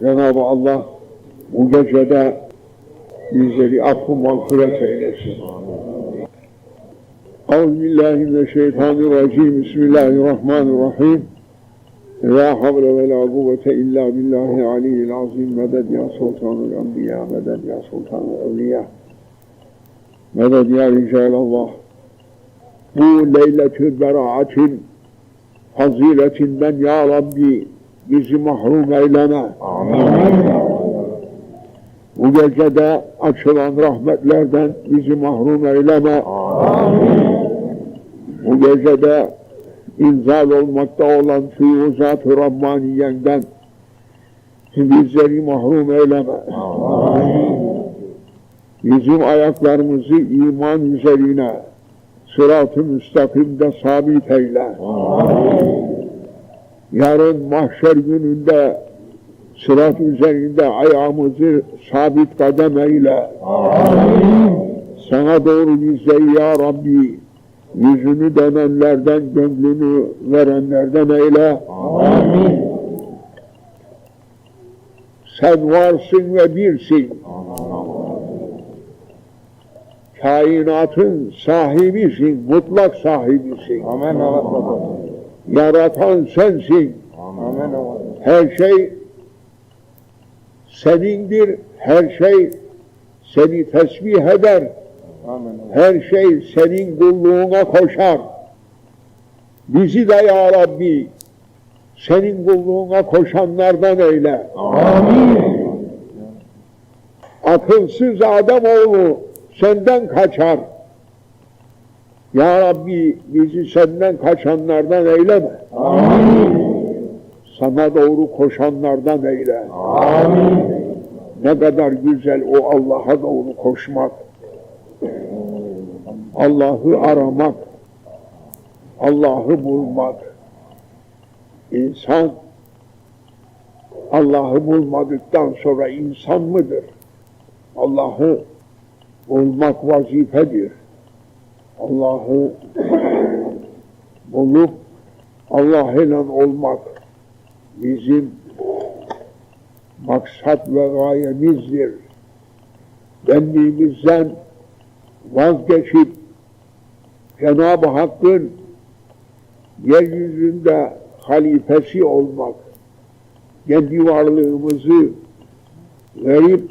Cenab-ı Allah bu gecede bizleri affı mağfiret eylesin. Euzubillahimineşşeytanirracim. Bismillahirrahmanirrahim. La havle ve la kuvvete illa billahi aliyyil azim. Meded ya sultanul enbiya, meded ya sultanul evliya. Meded ya ricalallah. Bu leyletül beraatin faziletinden ya Rabbi bizi mahrum eyleme. Bu gecede açılan rahmetlerden bizi mahrum eyleme. Bu gecede inzal olmakta olan füyuzat-ı Rabbaniye'nden bizleri mahrum eyleme. Bizim ayaklarımızı iman üzerine sırat-ı müstakimde sabit eyle. Yarın mahşer gününde sırat üzerinde ayağımızı sabit kadem eyle. Sana doğru bizleri ya Rabbi yüzünü dönenlerden, gönlünü verenlerden eyle. Sen varsın ve birsin. Kainatın sahibisin, mutlak sahibisin. Amen. Allah Yaratan sensin. Amen. Her şey senindir. Her şey seni tesbih eder. Amen. Her şey senin kulluğuna koşar. Bizi de ya Rabbi senin kulluğuna koşanlardan eyle. Amin. Akılsız Ademoğlu senden kaçar. Ya Rabbi bizi senden kaçanlardan eyleme. Amin. Sana doğru koşanlardan eyle. Amin. Ne kadar güzel o Allah'a doğru koşmak. Allah'ı aramak. Allah'ı bulmak. İnsan Allah'ı bulmadıktan sonra insan mıdır? Allah'ı bulmak vazifedir. Allah'ı bulup Allah ile olmak bizim maksat ve gayemizdir. Benliğimizden vazgeçip Cenab-ı Hakk'ın yeryüzünde halifesi olmak, kendi varlığımızı verip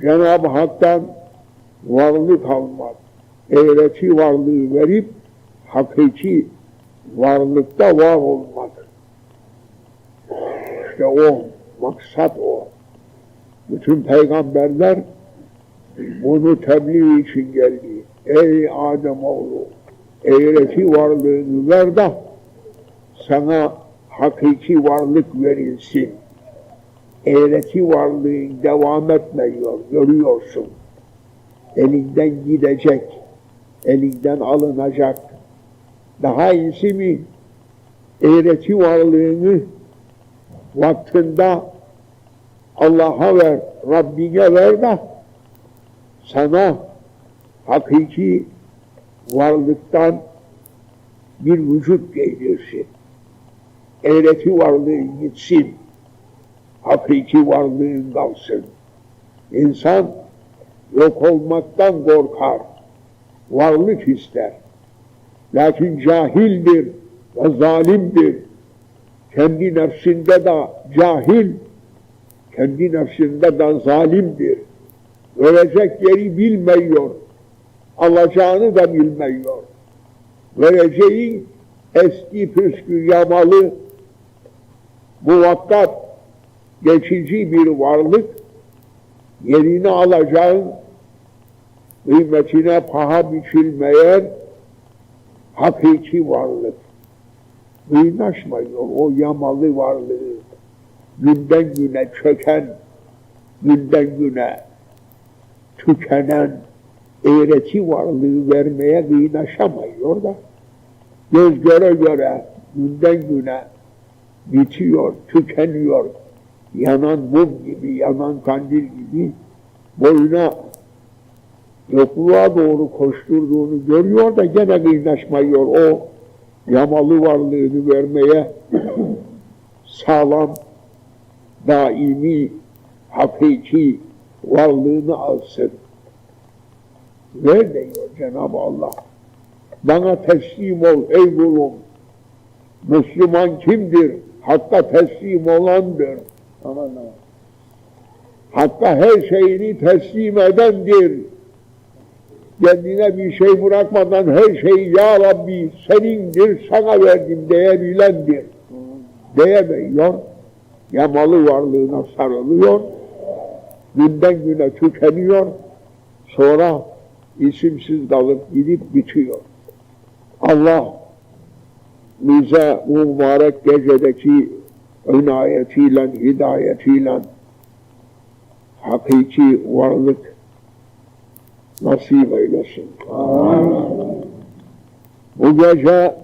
Cenab-ı Hak'tan varlık almak, eğreti varlığı verip hakiki varlıkta var olmak. İşte o, maksat o. Bütün peygamberler bunu tebliğ için geldi. Ey Ademoğlu, eğreti varlığını ver de sana hakiki varlık verilsin. Eğreti varlığın devam etmiyor, görüyorsun. Elinden gidecek, elinden alınacak. Daha iyisi mi? Eğreti varlığını vaktinde Allah'a ver, Rabbine ver de sana hakiki varlıktan bir vücut gelirsin. Eğreti varlığın gitsin, hakiki varlığın kalsın. İnsan yok olmaktan korkar, varlık ister. Lakin cahildir ve zalimdir. Kendi nefsinde de cahil, kendi nefsinde de zalimdir. Verecek yeri bilmiyor, alacağını da bilmiyor. Vereceği eski püskü yamalı, muvakkat, geçici bir varlık, yerini alacağın, kıymetine paha biçilmeyen hakiki varlık. Kıynaşmıyor o yamalı varlığı. Günden güne çöken, günden güne tükenen eğreti varlığı vermeye kıynaşamıyor da göz göre göre günden güne bitiyor, tükeniyor. Yanan mum gibi, yanan kandil gibi boyuna yokluğa doğru koşturduğunu görüyor da gene kıynaşmıyor. O yamalı varlığını vermeye sağlam daimi, hakiki varlığını alsın. Ver diyor Cenab-ı Allah. Bana teslim ol ey kulum. Müslüman kimdir? Hakka teslim olandır. Aman aman. Hatta her şeyini teslim edendir. Kendine bir şey bırakmadan her şeyi ya Rabbi senindir, sana verdim diyebilendir. Diyemiyor. Ya malı varlığına sarılıyor, günden güne tükeniyor, sonra isimsiz kalıp gidip bitiyor. Allah bize mübarek gecedeki inayetiyle, hidayetiyle hakiki varlık nasip eylesin. Bu gece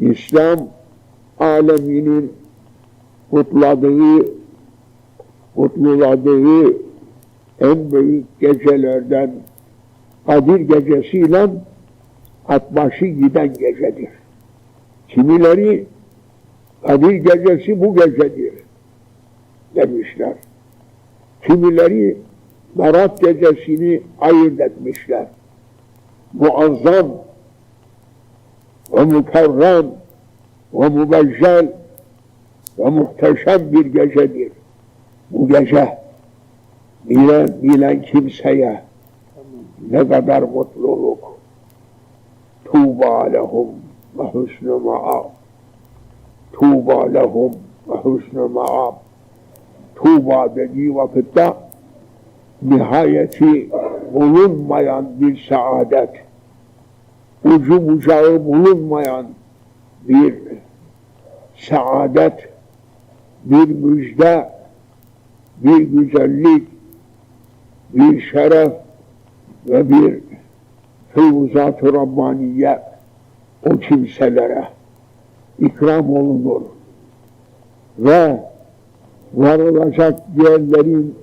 İslam aleminin kutladığı, kutluladığı en büyük gecelerden Kadir gecesiyle atbaşı giden gecedir. Kimileri Kadir gecesi bu gecedir demişler. Kimileri Berat gecesini ayırt etmişler. Muazzam ve mükerrem ve mübeccel ve muhteşem bir gecedir. Bu gece bilen, bilen kimseye ne kadar mutluluk. Tuğba lehum ve husnü ma'ab. Tuğba lehum ve husnü ma'ab. Tuğba dediği vakitte nihayeti bulunmayan bir saadet, ucu bucağı bulunmayan bir saadet, bir müjde, bir güzellik, bir şeref ve bir feyzat-ı Rabbaniye o kimselere ikram olunur. Ve varılacak yerlerin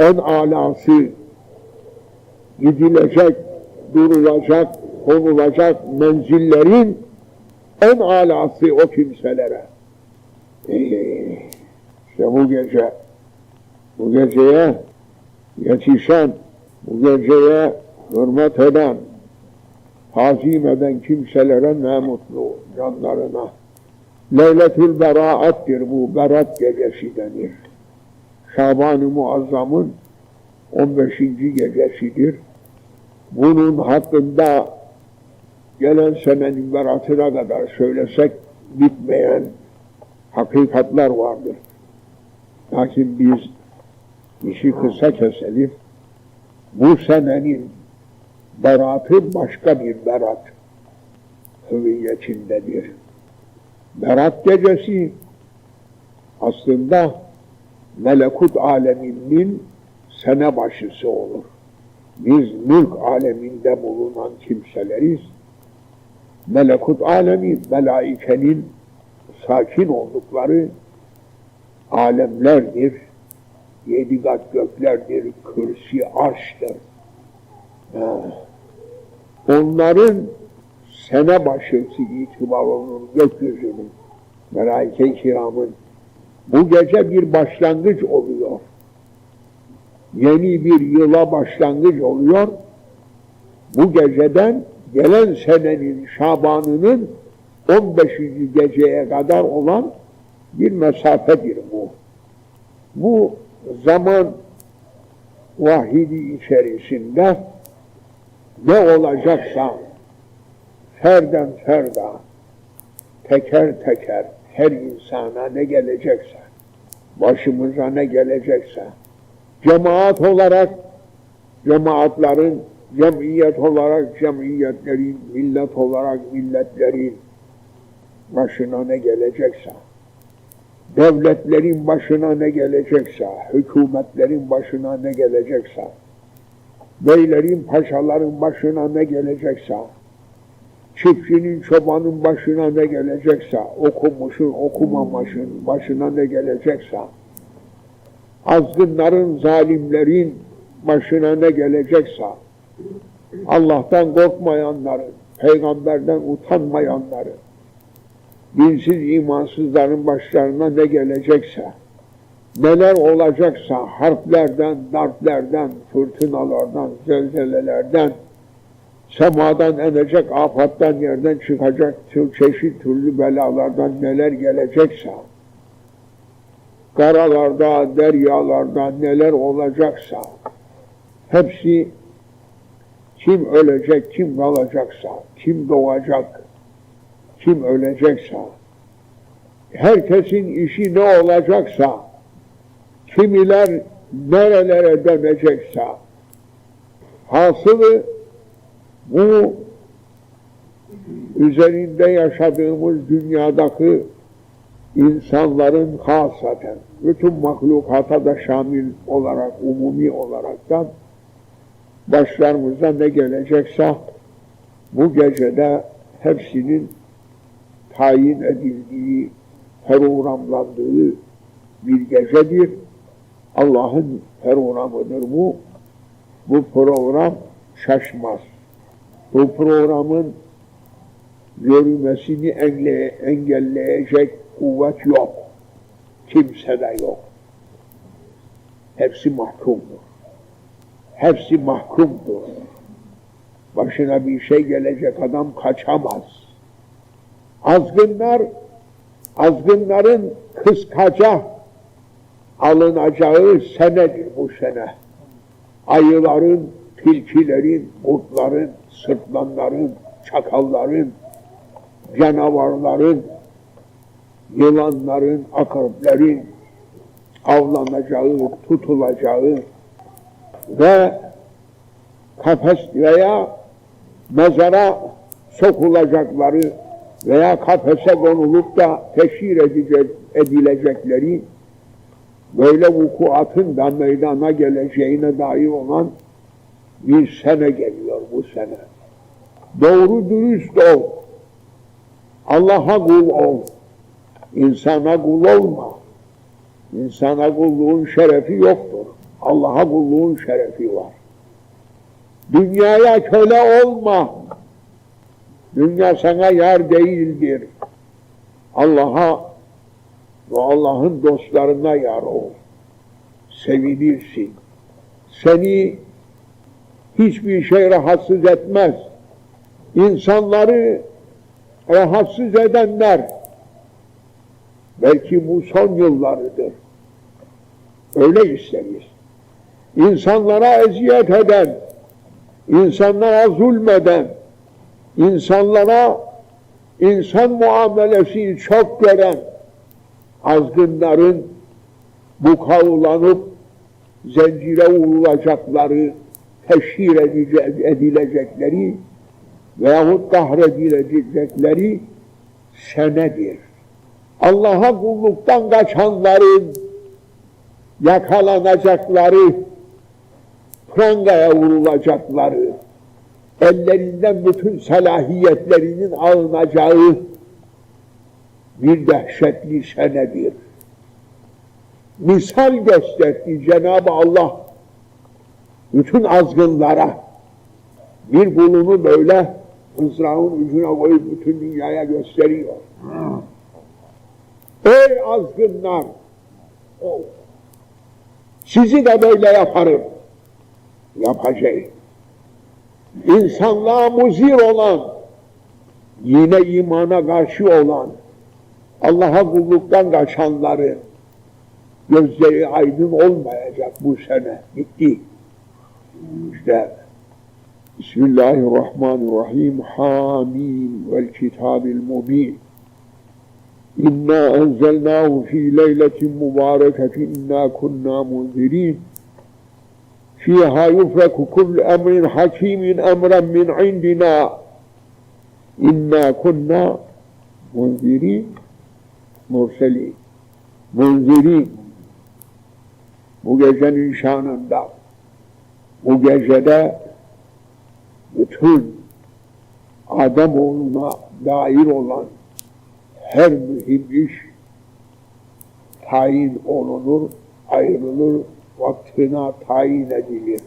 en alası gidilecek, durulacak, konulacak menzillerin en alası o kimselere. İşte bu gece, bu geceye yetişen, bu geceye hürmet eden, tazim eden kimselere ne mutlu canlarına. Leyletül beraattir bu, berat gecesi denir. Şaban-ı Muazzam'ın 15. gecesidir. Bunun hakkında gelen senenin beratına kadar söylesek bitmeyen hakikatler vardır. Lakin biz işi kısa keselim. Bu senenin beratı başka bir berat hüviyetindedir. Berat gecesi aslında melekut aleminin sene başısı olur. Biz mülk aleminde bulunan kimseleriz. Melekut alemi, melaikenin sakin oldukları alemlerdir. Yedi kat göklerdir, kürsi arştır. Ha. Onların sene başısı itibar olur gökyüzünün, melaike-i kiramın bu gece bir başlangıç oluyor. Yeni bir yıla başlangıç oluyor. Bu geceden gelen senenin Şaban'ının 15. geceye kadar olan bir mesafedir bu. Bu zaman vahidi içerisinde ne olacaksa ferden ferda, teker teker her insana ne gelecekse, başımıza ne gelecekse, cemaat olarak cemaatlerin, cemiyet olarak cemiyetlerin, millet olarak milletlerin başına ne gelecekse, devletlerin başına ne gelecekse, hükümetlerin başına ne gelecekse, beylerin, paşaların başına ne gelecekse, çiftçinin, çobanın başına ne gelecekse, okumuşun, okumamışın başına ne gelecekse, azgınların, zalimlerin başına ne gelecekse, Allah'tan korkmayanların, peygamberden utanmayanların, dinsiz imansızların başlarına ne gelecekse, neler olacaksa harplerden, darplerden, fırtınalardan, zelzelelerden, semadan inecek afattan yerden çıkacak tür, çeşit türlü belalardan neler gelecekse, karalarda, deryalarda neler olacaksa, hepsi kim ölecek, kim kalacaksa, kim doğacak, kim ölecekse, herkesin işi ne olacaksa, kimiler nerelere dönecekse, hasılı bu üzerinde yaşadığımız dünyadaki insanların hasaten, bütün mahlukata da şamil olarak, umumi olaraktan başlarımıza ne gelecekse bu gecede hepsinin tayin edildiği, programlandığı bir gecedir. Allah'ın programıdır bu. Bu program şaşmaz. Bu programın görülmesini engle- engelleyecek kuvvet yok. Kimsede yok. Hepsi mahkumdur. Hepsi mahkumdur. Başına bir şey gelecek adam kaçamaz. Azgınlar, azgınların kıskaca alınacağı senedir bu sene. Ayıların, tilkilerin, kurtların, sırtlanların, çakalların, canavarların, yılanların, akreplerin avlanacağı, tutulacağı ve kafes veya mezara sokulacakları veya kafese konulup da teşhir edecek, edilecekleri böyle vukuatın da meydana geleceğine dair olan bir sene geliyor bu sene. Doğru dürüst ol. Allah'a kul ol. İnsana kul olma. İnsana kulluğun şerefi yoktur. Allah'a kulluğun şerefi var. Dünyaya köle olma. Dünya sana yar değildir. Allah'a ve Allah'ın dostlarına yar ol. Sevinirsin. Seni hiçbir şey rahatsız etmez. İnsanları rahatsız edenler belki bu son yıllarıdır. Öyle isteriz. İnsanlara eziyet eden, insanlara zulmeden, insanlara insan muamelesi çok gören azgınların bu kavlanıp zincire vurulacakları, teşhir edilecekleri veyahut kahredilecekleri senedir. Allah'a kulluktan kaçanların yakalanacakları, prangaya vurulacakları, ellerinden bütün salahiyetlerinin alınacağı bir dehşetli senedir. Misal gösterdi Cenab-ı Allah bütün azgınlara bir bulunu böyle mızrağın ucuna koyup bütün dünyaya gösteriyor. Ey azgınlar! Oh, Sizi de böyle yaparım. Yapacağım. İnsanlığa muzir olan, yine imana karşı olan, Allah'a kulluktan kaçanları gözleri aydın olmayacak bu sene. Bitti. مشتاق. بسم الله الرحمن الرحيم. حامين والكتاب المبين. إنا أنزلناه في ليلة مباركة. إنا كنا منذرين. فيها يفرك كل أمر حكيم. أمرا من عندنا. إنا كنا منذرين. مرسلين. منذرين. مجزن شانا دعوة bu gecede bütün Ademoğluna dair olan her mühim iş tayin olunur, ayrılır, vaktine tayin edilir.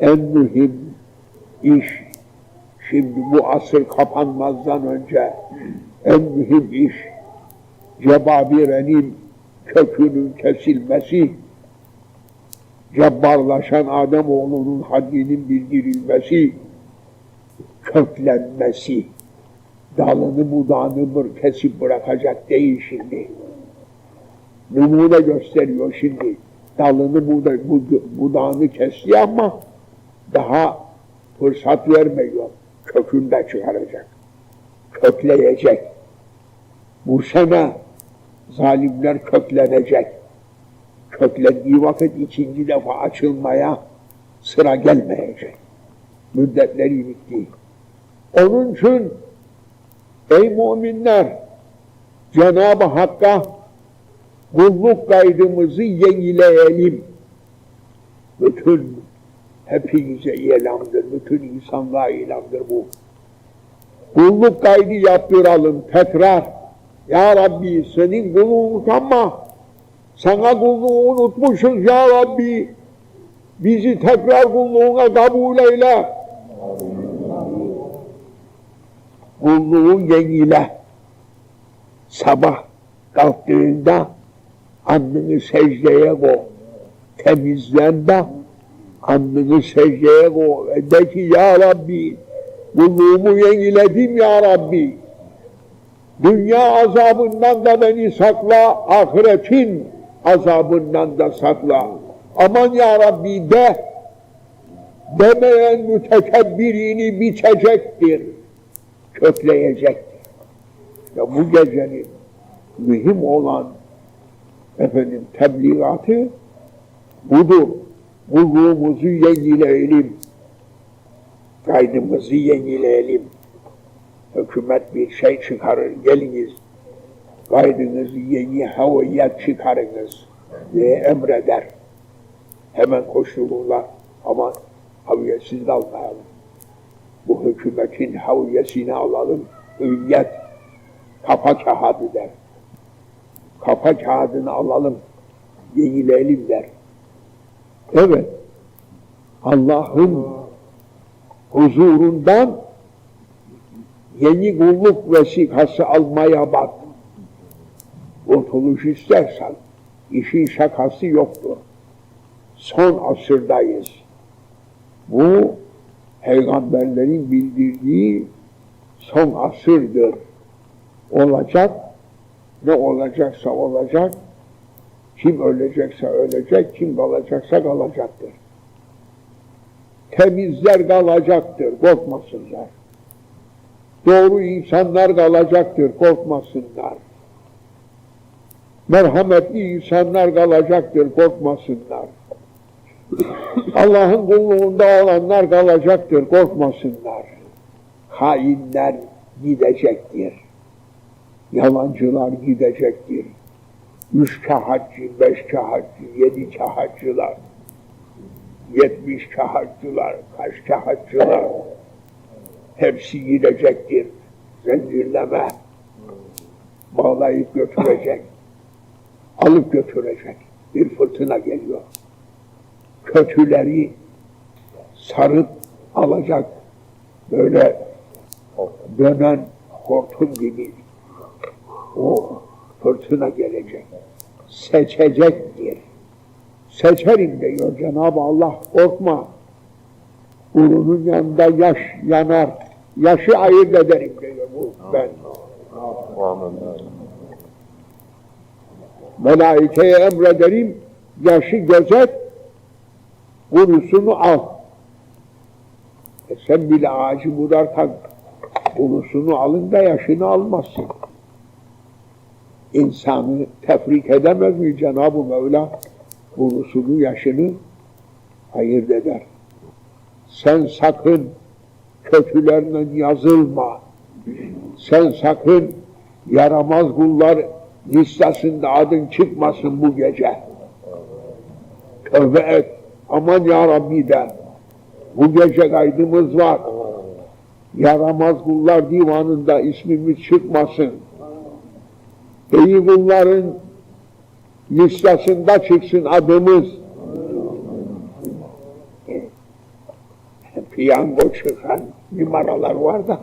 En mühim iş, şimdi bu asır kapanmazdan önce en mühim iş Cebabire'nin kökünün kesilmesi, cebbarlaşan Ademoğlunun haddinin bildirilmesi, köklenmesi, dalını budağını bır kesip bırakacak değil şimdi. Numune gösteriyor şimdi. Dalını buda, bud- budağını kesti ama daha fırsat vermiyor. Kökünü de çıkaracak. Kökleyecek. Bu sene zalimler köklenecek. Köklendiği vakit ikinci defa açılmaya sıra gelmeyecek. Müddetleri bitti. Onun için ey müminler Cenab-ı Hakk'a kulluk kaydımızı yenileyelim. Bütün hepinize ilamdır, bütün insanlığa ilamdır bu. Kulluk kaydı yaptıralım tekrar. Ya Rabbi senin kulunuz ama sana kulluğu unutmuşuz ya Rabbi. Bizi tekrar kulluğuna kabul eyle. Kulluğu yenile. Sabah kalktığında alnını secdeye koy. Temizlen de alnını secdeye koy. Ve de ki ya Rabbi kulluğumu yeniledim ya Rabbi. Dünya azabından da beni sakla, ahiretin azabından da sakla. Aman ya Rabbi de, demeyen mütekebbirini biçecektir, kökleyecektir. Ya bu gecenin mühim olan efendim tebliğatı budur. Bulduğumuzu yenileyelim, kaydımızı yenileyelim. Hükümet bir şey çıkarır, geliniz, kaydınızı yeni havaya çıkarınız diye emreder. Hemen koşulurlar ama haviyesiz almayalım. Bu hükümetin haviyesini alalım, hüviyet kafa kağıdı der. Kafa kağıdını alalım, yenileyelim der. Evet, Allah'ın huzurundan yeni kulluk vesikası almaya bak. Kurtuluş istersen, işin şakası yoktur. Son asırdayız. Bu, peygamberlerin bildirdiği son asırdır. Olacak, ne olacaksa olacak, kim ölecekse ölecek, kim kalacaksa kalacaktır. Temizler kalacaktır, korkmasınlar. Doğru insanlar kalacaktır, korkmasınlar. Merhametli insanlar kalacaktır, korkmasınlar. Allah'ın kulluğunda olanlar kalacaktır, korkmasınlar. Hainler gidecektir. Yalancılar gidecektir. Üç kağıtçı, beş kağıtçı, yedi kağıtçılar, yetmiş kağıtçılar, kaç kağıtçılar, hepsi gidecektir. Zincirleme, bağlayıp götürecek, alıp götürecek. Bir fırtına geliyor. Kötüleri sarıp alacak. Böyle dönen hortum gibi o fırtına gelecek. Seçecektir. Seçerim diyor Cenab-ı Allah. Korkma. Ulunun yanında yaş yanar. Yaşı ayırt ederim diyor bu ben. Melaikeye emrederim. Yaşı gözet. Kurusunu al. E sen bile ağacı budarken kurusunu alın da yaşını almazsın. İnsanı tefrik edemez mi Cenab-ı Mevla? Kurusunu, yaşını ayırt eder. Sen sakın kötülerle yazılma. Sen sakın yaramaz kullar listesinde adın çıkmasın bu gece. Tövbe et. Aman ya Rabbi de. Bu gece kaydımız var. Yaramaz kullar divanında ismimiz çıkmasın. İyi kulların listesinde çıksın adımız. Piyango çıkan numaralar var da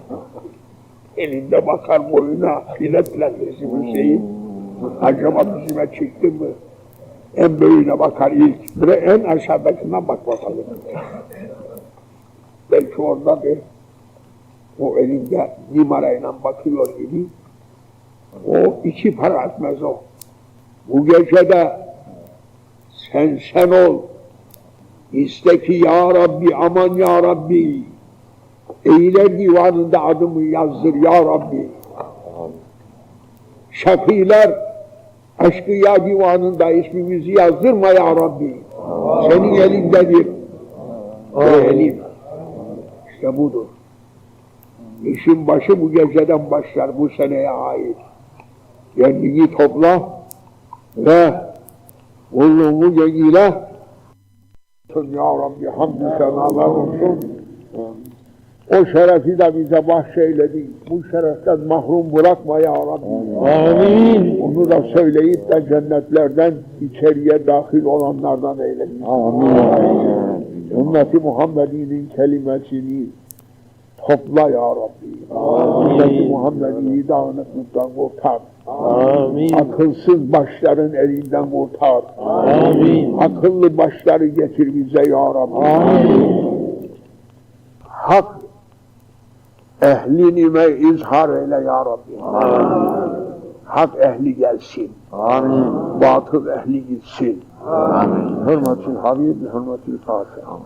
elinde bakar boyuna biletlenmesi bir şeyi Acaba bizime çıktı mı? En büyüğüne bakar ilk. De en aşağıdakinden bak bakalım. Belki oradadır. O elinde numarayla bakıyor gibi. O iki para etmez o. Bu gecede sen sen ol. İste ki ya Rabbi aman ya Rabbi. Eyler divanında adımı yazdır ya Rabbi. Şakiler aşkıya divanında ismimizi yazdırma ya Rabbi. Senin elindedir. Elim. İşte budur. İşin başı bu geceden başlar bu seneye ait. Kendini topla ve kulluğunu gecile Ya Rabbi hamdü senalar olsun. O şerefi de bize bahşeyledin. Bu şereften mahrum bırakma ya Rabbi. Amin. Onu da söyleyip de cennetlerden içeriye dahil olanlardan eylesin. Amin. Ümmeti Muhammed'in kelimesini topla ya Rabbi. Amin. Ümmeti Muhammed'i dağınıklıktan kurtar. Amin. Akılsız başların elinden kurtar. Amin. Akıllı başları getir bize ya Rabbi. Amin. Hak ehlinime izhar eyle ya Rabbi. Hak ehli gelsin. Amin. Batıl ehli gitsin. Amin. Hürmetin Habib, hürmetin Fatiha.